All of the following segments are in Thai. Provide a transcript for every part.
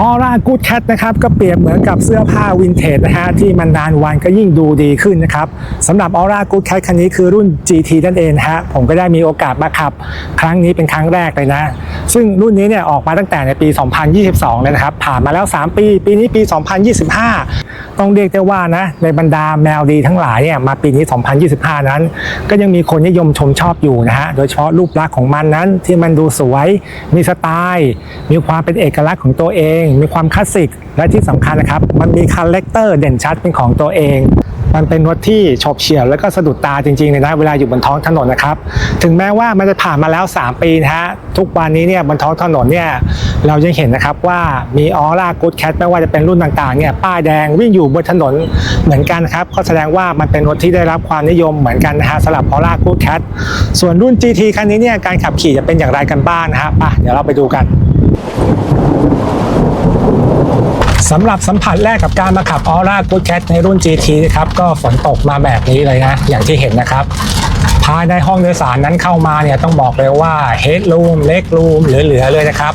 ออร่ากูดแคทนะครับก็เปรียบเหมือนกับเสื้อผ้าวินเทจนะฮะที่มันนานวันก็ยิ่งดูดีขึ้นนะครับสำหรับออร่ากูดแคทคันนี้คือรุ่น GT นั่นเองฮะผมก็ได้มีโอกาสมาขับ ครั้งนี้เป็นครั้งแรกเลยนะ ซึ่งรุ่นนี้เนี่ยออกมาตั้งแต่ในปี 2022เลยนะครับ ผ่านมาแล้ว 3 ปี ปีนี้ปี 2025 ต้องเรียกได้ว่านะในบรรดาแมวดีทั้งหลายเนี่ยมาปีนี้ 2025 นั้น ก็ยังมีคนนิยมชมชอบอยู่นะฮะโดยเฉพาะรูปลักษณ์ของมันนั้นที่มันดูสวยมีสไตล์ มีความเป็นเอกลักษณ์ของตัวเองมีความคลาสสิก และที่สำคัญนะครับ มันมีคาแรคเตอร์เด่นชัดเป็นของตัวเอง มันเป็นรถที่ฉบเฉี่ยวแล้วก็สะดุดตาจริงๆเลยนะเวลาอยู่บนท้องถนนนะครับ ถึงแม้ว่ามันจะผ่านมาแล้ว 3 ปีนะฮะ ทุกวันนี้เนี่ยบนท้องถนนเนี่ยเรายังเห็นนะครับว่ามีออร่ากูดแคทไม่ว่าจะเป็นรุ่นต่างๆเนี่ยป้ายแดงวิ่งอยู่บนถนนเหมือนกันครับก็แสดงว่ามันเป็นรถที่ได้รับความนิยมเหมือนกันนะฮะสำหรับออร่ากูดแคทส่วนรุ่น GT คันนี้เนี่ยการขับขี่จะเป็นอย่างไรกันบ้างนะฮะไปเดี๋ยวเราไปดูกัน สำหรับสัมผัสแรกกับการมาขับ Aura Good Cat ในรุ่น GT นะครับก็ฝนตกมาแบบนี้เลยนะ อย่างที่เห็นนะครับ ภายในห้องโดยสารนั้นเข้ามาเนี่ยต้องบอกเลยว่า Headroom Leg Room เหลือๆเลยนะครับ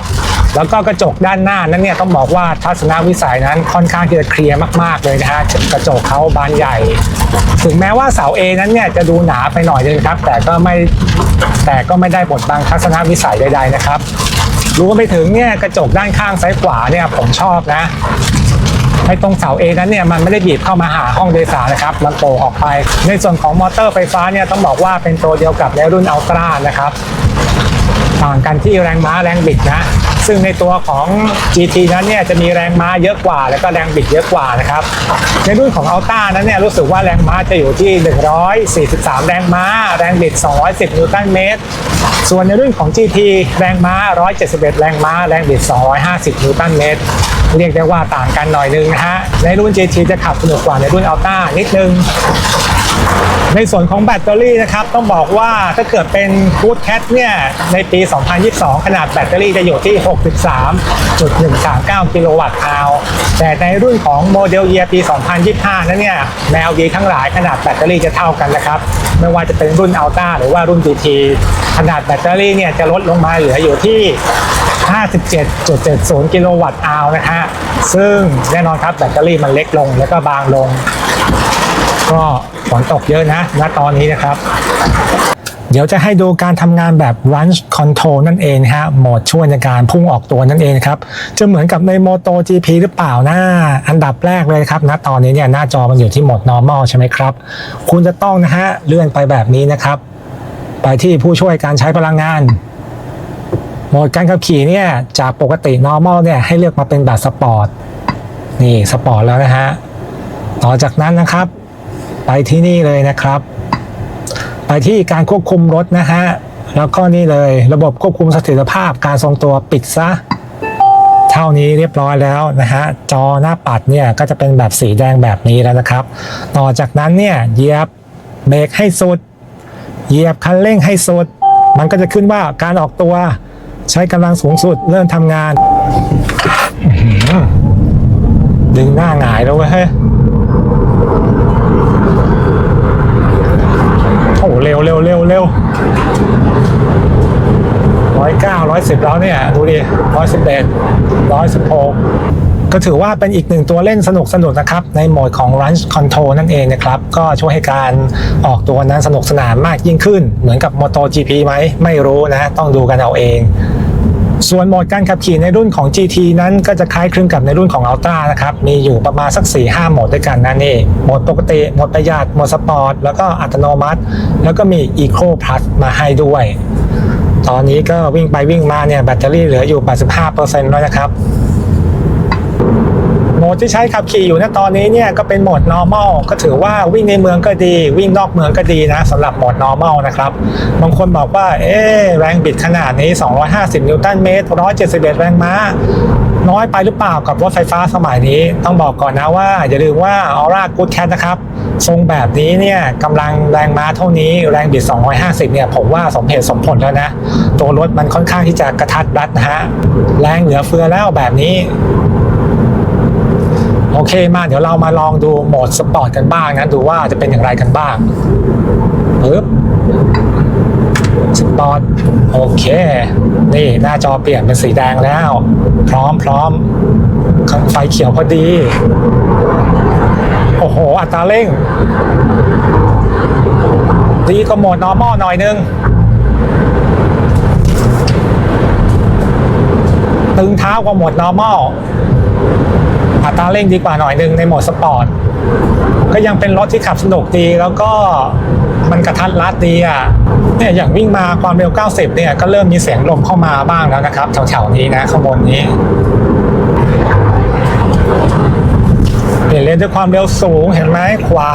แล้วก็กระจกด้านหน้านั้นเนี่ยต้องบอกว่าทัศนวิสัยนั้นค่อนข้างที่จะเคลียร์มากๆเลยนะฮะกระจกเขาบานใหญ่ ถึงแม้ว่าเสา A นั้นเนี่ยจะดูหนาไปหน่อยนึงครับ แต่ก็ไม่แต่ก็ไม่ได้บดบังทัศนวิสัยใดๆนะครับ รวมไปถึงเนี่ยกระจกด้านข้างซ้ายขวาเนี่ยผมชอบนะไอ้ตรงเสาเอนั้นเนี่ยมันไม่ได้บีบเข้ามาหาห้องโดยสารนะครับ มันโผล่ออกไป ในส่วนของมอเตอร์ไฟฟ้าเนี่ยต้องบอกว่าเป็นตัวเดียวกับในรุ่นอัลตร้านะครับ ต่างกันที่แรงม้าแรงบิดนะ ซึ่งในตัวของ GT นั้นเนี่ยจะมีแรงม้าเยอะกว่า แล้วก็แรงบิดเยอะกว่านะครับ ในรุ่นของ a l t a นั้นเนี่ยรู้สึกว่าแรงม้าจะอยู่ที่ 143 แรงม้า แรงบิด 210 นิวตันเมตร ส่วนในรุ่นของ GT แรงม้า 171 แรงม้า แรงบิด 250 นิวตันเมตร เรียกได้ว่าต่างกันหน่อยนึงนะฮะ ในรุ่น GT จะขับสนุกกว่าในรุ่น a l t a นิดนึง ในส่วนของแบตเตอรี่นะครับต้องบอกว่าถ้าเกิดเป็น Good Cat เนี่ยในปี 2022 ขนาดแบตเตอรี่จะอยู่ที่ 63.139 กิโลวัตต์อาวแต่ในรุ่นของโมเดลเยียปี 2025 นั้นเนี่ยแนวดีทั้งหลายขนาดแบตเตอรี่จะเท่ากันนะครับ ไม่ว่าจะเป็นรุ่น Ultra หรือว่ารุ่น GT ขนาดแบตเตอรี่เนี่ยจะลดลงมาเหลืออยู่ที่ 57.70 กิโลวัตต์อาวนะฮะซึ่งแน่นอนครับแบตเตอรี่มันเล็กลงแล้วก็บางลง ก็ฝนตกเยอะนะ ณ ตอนนี้นะครับ เดี๋ยวจะให้ดูการทำงานแบบ Launch Control นั่นเองนะฮะ โหมดช่วยในการพุ่งออกตัวนั่นเองนะครับ จะเหมือนกับใน Moto GP หรือเปล่านะอันดับแรกเลยครับ ณ ตอนนี้เนี่ยหน้าจอมันอยู่ที่โหมด normal ใช่ไหมครับ คุณจะต้องนะฮะเลื่อนไปแบบนี้นะครับ ไปที่ผู้ช่วยการใช้พลังงานโหมดการขับขี่เนี่ยจากปกติ normal เนี่ยให้เลือกมาเป็นแบบสปอร์ตนี่สปอร์ตแล้วนะฮะ ต่อจากนั้นนะครับ ไปที่นี่เลยนะครับ ไปที่การควบคุมรถนะฮะ แล้วก็นี่เลยระบบควบคุมเสถียรภาพการทรงตัวปิดซะ เท่านี้เรียบร้อยแล้วนะฮะ จอหน้าปัดเนี่ยก็จะเป็นแบบสีแดงแบบนี้แล้วนะครับ ต่อจากนั้นเนี่ยเหยียบเบรกให้สุด เหยียบคันเร่งให้สุด มันก็จะขึ้นว่าการออกตัวใช้กำลังสูงสุดเริ่มทำงาน ดึงหน้าหงายแล้วเว้ยเฮ้ย โอ้โหเร็ว เร็วร้อยเก้าร้อยสิบแล้วเนี่ย ดูดิร้อยสิบเอ็ดร้อยสิบหกก็ถือว่าเป็นอีกหนึ่งตัวเล่นสนุกสนุกนะครับ ในโหมดของ Launch Control นั่นเองนะครับ ก็ช่วยให้การออกตัวนั้นสนุกสนานมากยิ่งขึ้น เหมือนกับ Moto GP ไหมไม่รู้นะ ต้องดูกันเอาเอง ส่วนโหมดการขับขี่ในรุ่นของ GT นั้นก็จะคล้ายคลึงกับในรุ่นของ Ultra นะครับ มีอยู่ประมาณสัก 4-5โหมดด้วยกันนั่นเองโหมดปกติ โหมดประหยัด โหมดสปอร์ต แล้วก็อัตโนมัติ แล้วก็มี Eco Plus มาให้ด้วย ตอนนี้ก็วิ่งไปวิ่งมาเนี่ยแบตเตอรี่เหลืออยู่ 85%แล้วนะครับ ดที่ใช้ขับขี่อยู่ณตอนนี้เนี่ยก็เป็นโหมด normal ก็ถือว่าวิ่งในเมืองก็ดี วิ่งนอกเมืองก็ดีนะสำหรับโหมด normal นะครับบางคนบอกว่าเอ๊แรงบิดขนาดนี้ 250 นิวตันเมตร 171 แรงม้า น้อยไปหรือเปล่ากับรถไฟฟ้าสมัยนี้ ต้องบอกก่อนนะว่า อย่าลืมว่า Aura Good Cat นะครับทรงแบบนี้เนี่ยกำลังแรงม้าเท่านี้แรงบิด 250 เนี่ยผมว่าสมเหตุสมผลแล้วนะ ตัวรถมันค่อนข้างที่จะกระทัดรัดนะฮะแรงเหลือเฟือแล้วแบบนี้ โอเคมาเดี๋ยวเรามาลองดูโหมดสปอร์ตกันบ้างนะดูว่าจะเป็นอย่างไรกันบ้างปึ๊บสปอร์ตโอเค นี่หน้าจอเปลี่ยนเป็นสีแดงแล้ว พร้อมพร้อมไฟเขียวพอดี โอ้โห อัตราเร่ง ดีก็โหมด normal หน่อยนึง ตึงเท้ากว่าโหมด normal อัตราเร่งดีกว่าหน่อยนึงในโหมดสปอร์ตก็ยังเป็นรถที่ขับสนุกดีแล้วก็มันกระทัดรัดดีอะเนี่ยอย่างวิ่งมาความเร็ว 90 เนี่ยก็เริ่มมีเสียงลมเข้ามาบ้างแล้วนะครับแถวๆนี้นะข้างบนนี้เปลี่ยนเลนด้วยความเร็วสูงเห็นไหมขวา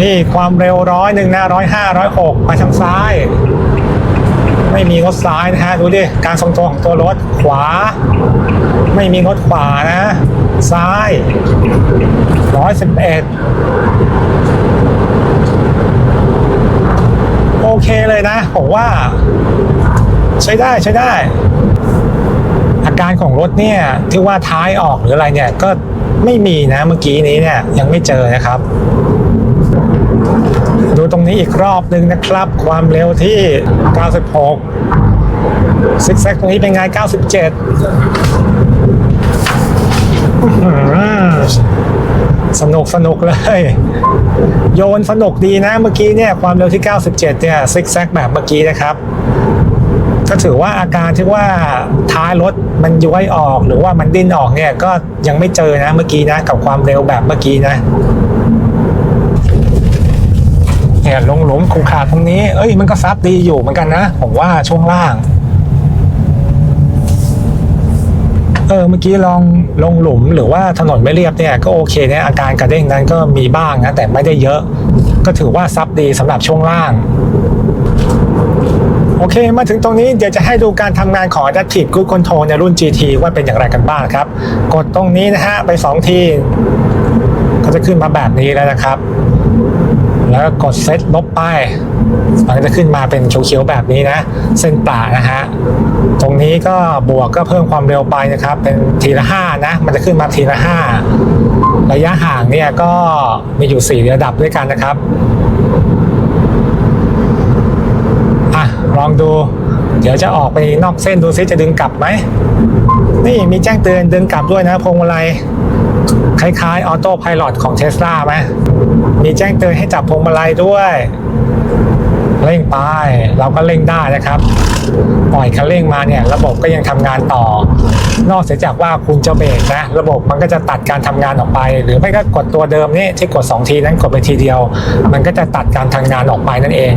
นี่ความเร็วร้อยหนึ่งนะร้อยห้าร้อยหกไปทางซ้าย ไม่มีรถซ้ายนะฮะดูดิการทรงตัวของตัวรถขวา ไม่มีรถขวานะซ้ายร้อยสิบเอ็ดโอเคเลยนะผมว่า ใช้ได้ใช้ได้ อาการของรถเนี่ยที่ว่าท้ายออกหรืออะไรเนี่ยก็ไม่มีนะเมื่อกี้นี้เนี่ยยังไม่เจอนะครับ ดูตรงนี้อีกรอบหนึ่งนะครับ ความเร็วที่ 96 ซิกแซกตรงนี้เป็นไง 97 สนุกสนุกเลย โยนสนุกดีนะเมื่อกี้เนี่ย ความเร็วที่ 97 เนี่ย ซิกแซกแบบเมื่อกี้นะครับก็ถือว่าอาการที่ว่าท้ายรถมันย้วยออกหรือว่ามันดิ้นออกเนี่ยก็ยังไม่เจอนะเมื่อกี้นะ กับความเร็วแบบเมื่อกี้นะ เนี่ยลงหลุมคูขาดตรงนี้ เอ้ยมันก็ซับดีอยู่เหมือนกันนะ ผมว่าช่วงล่าง เออเมื่อกี้ลองลงหลุมหรือว่าถนนไม่เรียบเนี่ยก็โอเคเนี่ยอาการกระเด้งนั้นก็มีบ้างนะแต่ไม่ได้เยอะ ก็ถือว่าซับดีสำหรับช่วงล่างโอเค มาถึงตรงนี้เดี๋ยวจะให้ดูการทำงานของ Adaptive Cruise Control ในรุ่น GT ว่าเป็นอย่างไรกันบ้างครับ กดตรงนี้นะฮะ ไป 2 ที ก็จะขึ้นมาแบบนี้แล้วนะครับ แล้วก็กดเซตลบไป มันจะขึ้นมาเป็นเขียวๆแบบนี้นะ เส้นปลานะฮะ ตรงนี้ก็บวกก็เพิ่มความเร็วไปนะครับ เป็นทีละ5นะ มันจะขึ้นมาทีละ5ระยะห่างเนี่ยก็มีอยู่ 4 ระดับด้วยกันนะครับอะลองดู เดี๋ยวจะออกไปนอกเส้นดูซิจะดึงกลับไหม นี่มีแจ้งเตือนดึงกลับด้วยนะพวงมาลัย คล้ายๆออโต้พายロของเทสลาไหมมีแจ้งเตือนให้จับพวงมาลัยด้วยเร่งไปเราก็เร่งได้นะครับ ปล่อยคันเร่งมาเนี่ย ระบบก็ยังทำงานต่อ นอกเสียจากว่าคุณจะเบรกนะ ระบบมันก็จะตัดการทำงานออกไป หรือไม่ก็กดตัวเดิมนี่ที่กด 2 ทีนั้นกดไปทีเดียว มันก็จะตัดการทำงานออกไปนั่นเอง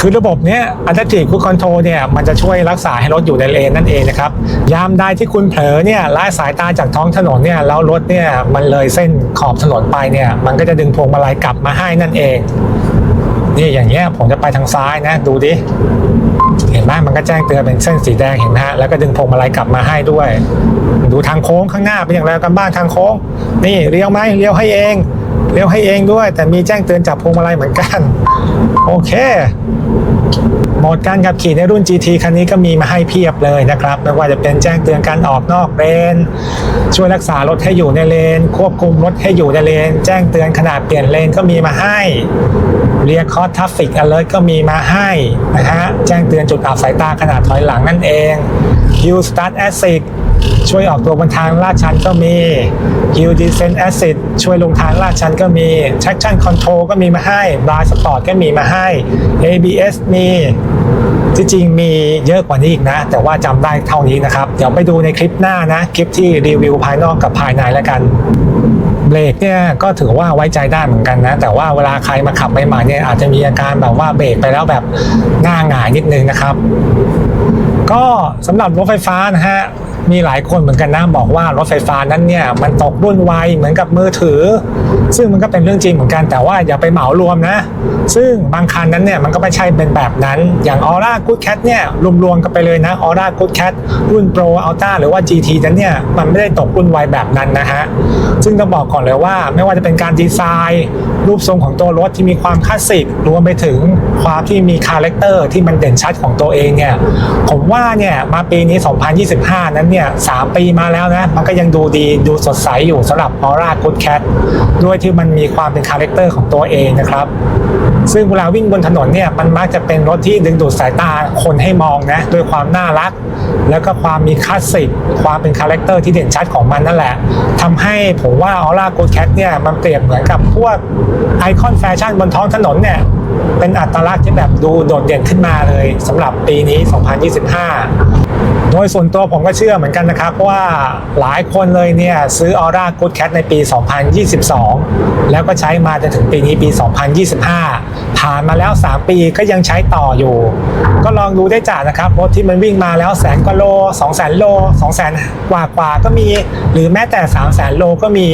คือระบบเนี้ย Adaptive Cruise Control เนี่ยมันจะช่วยรักษาให้รถอยู่ในเลนนั่นเองนะครับยามใดที่คุณเผลอเนี่ยละสายตาจากท้องถนนเนี่ยแล้วรถเนี่ยมันเลยเส้นขอบถนนไปเนี่ยมันก็จะดึงพวงมาลัยกลับมาให้นั่นเองนี่อย่างเงี้ยผมจะไปทางซ้ายนะดูดิ เห็นไหมมันก็แจ้งเตือนเป็นเส้นสีแดงเห็นฮะแล้วก็ดึงพวงมาลัยกลับมาให้ด้วย ดูทางโค้งข้างหน้าเป็นอย่างไรกันบ้างทางโค้ง นี่เลี้ยวไหมเลี้ยวให้เองเลี้ยวให้เองด้วย แต่มีแจ้งเตือนจับพวงมาลัยเหมือนกัน โอเค โหมดการขับขี่ในรุ่น GT คันนี้ก็มีมาให้เพียบเลยนะครับ ไม่ว่าจะเป็นแจ้งเตือนการออกนอกเลน ช่วยรักษารถให้อยู่ในเลน ควบคุมรถให้อยู่ในเลน แจ้งเตือนขนาดเปลี่ยนเลนก็มีมาให้เรียกคอร์ทัฟฟิกอเลอร์ก็มีมาให้นะฮะแจ้งเตือนจุดอับสายตาขนาดถอยหลังนั่นเอง Q Start Assist ช่วยออกตัวบนทางลาดชันก็มี Hill Descent Assist ช่วยลงทางลาดชันก็มี Traction Control ก็มีมาให้ Blind Spot ก็มีมาให้ ABS มีที่จริงมีเยอะกว่านี้อีกนะ แต่ว่าจำได้เท่านี้นะครับ เดี๋ยวไปดูในคลิปหน้านะ คลิปที่รีวิวภายนอกกับภายในแล้วกันเบรกเนี่ยก็ถือว่าไว้ใจได้เหมือนกันนะ แต่ว่าเวลาใครมาขับใหม่ๆเนี่ยอาจจะมีอาการแบบว่าเบรกไปแล้วแบบหน้าหงายนิดนึงนะครับ ก็สำหรับรถไฟฟ้านะฮะ มีหลายคนเหมือนกันนะบอกว่ารถไฟฟ้านั้นเนี่ยมันตกรุ่นไวเหมือนกับมือถือ ซึ่งมันก็เป็นเรื่องจริงเหมือนกันแต่ว่าอย่าไปเหมารวมนะ ซึ่งบางคันนั้นเนี่ยมันก็ไม่ใช่เป็นแบบนั้น อย่าง Aura Good Cat เนี่ยรวมๆกันไปเลยนะ Aura Good Cat รุ่น Pro Ultra หรือว่า GT นั้นเนี่ยมันไม่ได้ตกรุ่นไวแบบนั้นนะฮะซึ่งต้องบอกก่อนเลยว่าไม่ว่าจะเป็นการดีไซน์รูปทรงของตัวรถที่มีความคลาสสิกรวมไปถึงความที่มีคาแรคเตอร์ที่มันเด่นชัดของตัวเองเนี่ยผมว่าเนี่ยมาปีนี้ 2025 นั้นเนี่ย3ปีมาแล้วนะ มันก็ยังดูดีดูสดใสอยู่สำหรับ Aura Good Cat ด้วยที่มันมีความเป็นคาแรคเตอร์ของตัวเองนะครับ ซึ่งเวลาวิ่งบนถนนเนี่ยมันมักจะเป็นรถที่ดึงดูดสายตาคนให้มองนะด้วยความน่ารัก แล้วก็ความมีคลาสสิกความเป็นคาแรคเตอร์ที่เด่นชัดของมันนั่นแหละทำให้ผมว่าออร่า Good Cat เนี่ยมันเปรียบเหมือนกับพวกไอคอนแฟชั่นบนท้องถนนเนี่ย เป็นอัตลักษณ์ที่แบบดูโดดเด่นขึ้นมาเลยสำหรับปีนี้ 2025 โดยส่วนตัวผมก็เชื่อเหมือนกันนะครับว่าหลายคนเลยเนี่ยซื้อ Aura Good Cat ในปี 2022 แล้วก็ใช้มาจนถึงปีนี้ปี 2025 ผ่านมาแล้ว 3 ปีก็ยังใช้ต่ออยู่ ก็ลองดูได้จากนะครับรถที่มันวิ่งมาแล้วแสนกว่าโล2แสนโล2แสนกว่ากว่าก็มี หรือแม้แต่3แสนโลก็มี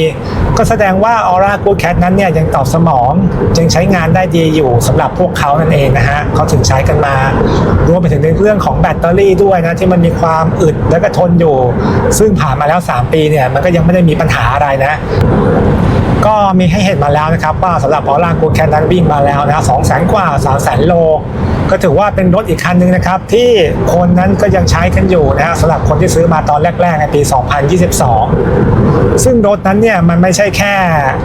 ก็แสดงว่า Aura Good Cat นั้นเนี่ยยังตอบสมองยังใช้งานได้ดีอยู่สำหรับพวกเขานั่นเองนะฮะเขาถึงใช้กันมารวมไปถึงในเรื่องของแบตเตอรี่ด้วยนะที่มันมีความอึดและก็ทนอยู่ ซึ่งผ่านมาแล้ว 3 ปีเนี่ยมันก็ยังไม่ได้มีปัญหาอะไรนะก็มีให้เห็นมาแล้วนะครับว่าสำหรับออร่ากูแคนนั้นวิ่งมาแล้วนะสองแสนกว่าสามแสนโล ก็ถือว่าเป็นรถอีกคันหนึ่งนะครับที่คนนั้นก็ยังใช้กันอยู่นะฮะสำหรับคนที่ซื้อมาตอนแรกๆในปี 2022 ซึ่งรถนั้นเนี่ยมันไม่ใช่แค่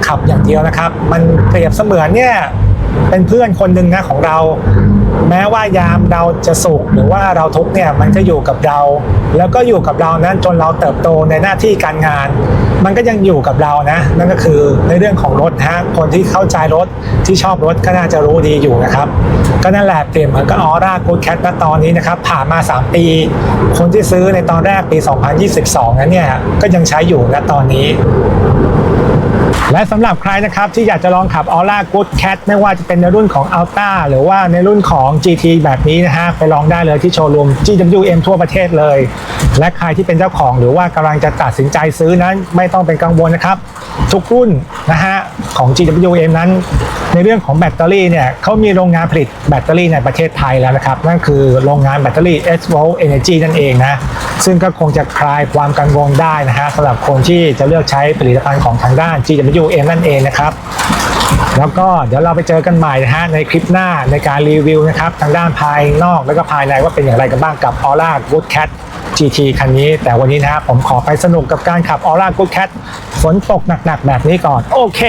ขับอย่างเดียวนะครับ มันเปรียบเสมือนเนี่ยเป็นเพื่อนคนหนึ่งนะของเรา แม้ว่ายามเราจะสุขหรือว่าเราทุกเนี่ยมันก็อยู่กับเรา แล้วก็อยู่กับเรานั้นจนเราเติบโตในหน้าที่การงาน มันก็ยังอยู่กับเรานะ นั่นก็คือในเรื่องของรถนะฮะคนที่เข้าใจรถที่ชอบรถก็น่าจะรู้ดีอยู่นะครับ ก็นั่นแหละเปรียบเหมือนกับออร่ากูดแคทณตอนนี้นะครับ ผ่านมา 3 ปี คนที่ซื้อในตอนแรกปี 2022 นั้นเนี่ยก็ยังใช้อยู่ณตอนนี้ และสำหรับใครนะครับที่อยากจะลองขับ Aura Good Cat ไม่ว่าจะเป็นในรุ่นของ Alta หรือว่าในรุ่นของ GT แบบนี้นะฮะไปลองได้เลยที่โชว์รูม GWM ทั่วประเทศเลย และใครที่เป็นเจ้าของหรือว่ากำลังจะตัดสินใจซื้อนั้นไม่ต้องเป็นกังวลนะครับ ทุกรุ่นนะฮะของ GWM นั้น ในเรื่องของแบตเตอรี่เนี่ยเขามีโรงงานผลิตแบตเตอรี่ในประเทศไทยแล้วนะครับ นั่นคือโรงงานแบตเตอรี่ s v o l Energy นั่นเองนะซึ่งก็คงจะคลายความกังวลได้นะฮะสำหรับคนที่จะเลือกใช้ผลิตภัณฑ์ของทางด้าน GW GWM นั่นเองนะครับ แล้วก็เดี๋ยวเราไปเจอกันใหม่นะฮะในคลิปหน้าในการรีวิวนะครับทางด้านภายนอกแล้วก็ภายในว่าเป็นอย่างไรกันบ้างกับ Aura Good Cat GT คันนี้ แต่วันนี้นะฮะผมขอไปสนุกกับการขับ Aura Good Cat ฝนตกหนักๆแบบนี้ก่อน โอเค